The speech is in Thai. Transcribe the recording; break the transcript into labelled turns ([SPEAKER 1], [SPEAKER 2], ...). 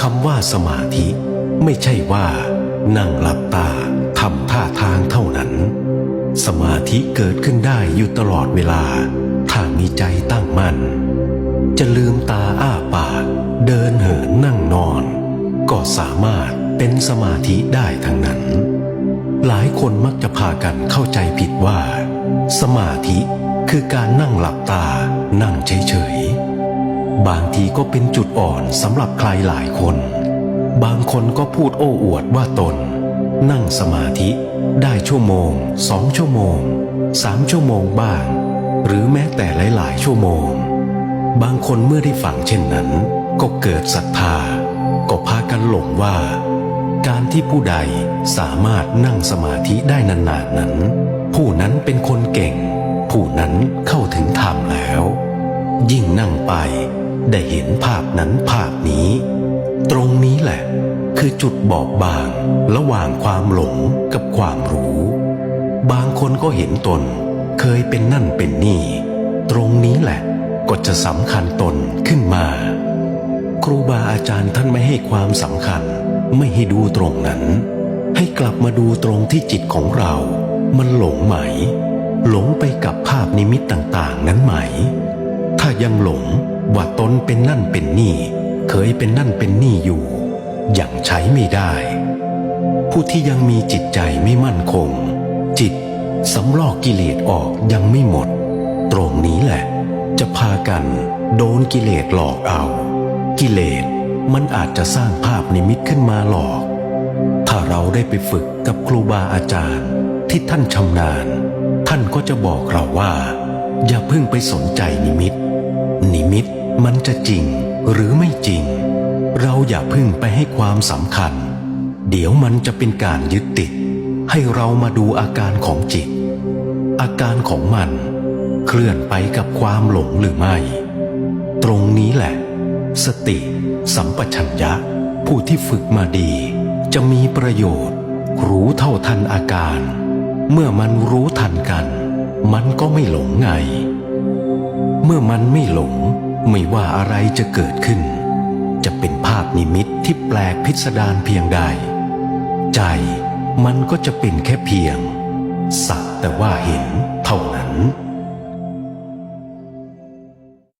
[SPEAKER 1] คำว่าสมาธิ ไม่ใช่ว่า นั่งหลับตาทำท่าทางเท่านั้น สมาธิเกิดขึ้นได้อยู่ตลอดเวลา ถ้ามีใจตั้งมั่น จะลืมตาอ้าปาก เดินเหินนั่งนอน ก็สามารถเป็นสมาธิได้ทั้งนั้น หลายคนมักจะพากันเข้าใจผิดว่า สมาธิคือการนั่งหลับตานั่งเฉยๆ บางทีก็เป็นจุดอ่อนสำหรับใครหลายคน บางคนก็พูดโอ้อวดว่าตน นั่งสมาธิได้ชั่วโมงสองชั่วโมงสามชั่วโมงบ้าง หรือแม้แต่หลายๆ ชั่วโมง บางคนเมื่อได้ฟังเช่นนั้น ก็เกิดศรัทธา ก็พากันหลงว่า การที่ผู้ใดสามารถนั่งสมาธิได้นานๆนั้น ผู้นั้นเป็นคนเก่ง ผู้นั้นเข้าถึงธรรมแล้ว ยิ่งนั่งไป ได้เห็นภาพนั้นภาพนี้ ตรงนี้แหละ คือจุดบอบบางระหว่างความหลงกับความรู้ บางคนก็เห็นตน เคยเป็นนั่นเป็นนี่ ตรงนี้แหละ ก็จะสำคัญตนขึ้นมา ครูบาอาจารย์ท่านไม่ให้ความสำคัญ ไม่ให้ดูตรงนั้น ให้กลับมาดูตรงที่จิตของเรา มันหลงไหม หลงไปกับภาพนิมิตต่าง ๆ นั้นไหม ถ้ายังหลงว่าตนเป็นนั่นเป็นนี่ เคยเป็นนั่นเป็นนี่อยู่ยังใช้ไม่ได้ ผู้ที่ยังมีจิตใจไม่มั่นคง จิตสำลอกกิเลสออกยังไม่หมด ตรงนี้แหละ จะพากันโดนกิเลสหลอกเอา กิเลสมันอาจจะสร้างภาพนิมิตขึ้นมาหลอก ถ้าเราได้ไปฝึกกับครูบาอาจารย์ที่ท่านชำนาญ ท่านก็จะบอกเราว่า อย่าเพิ่งไปสนใจนิมิต มิตมันจะจริงหรือไม่จริง เราอย่าพิ่งไปให้ความสำคัญ เดี๋ยวมันจะเป็นการยึดติด ให้เรามาดูอาการของจิต อาการของมัน เคลื่อนไปกับความหลงหรือไม่ ตรงนี้แหละ สติ สัมปชัญญะ ผู้ที่ฝึกมาดี จะมีประโยชน์ รู้เท่าทันอาการ เมื่อมันรู้ทันกัน มันก็ไม่หลงไง เมื่อมันไม่หลงไม่ว่าอะไรจะเกิดขึ้น จะเป็นภาพนิมิตที่แปลกพิสดารเพียงใด ใจมันก็จะเป็นแค่เพียง สักแต่ว่าเห็นเท่านั้น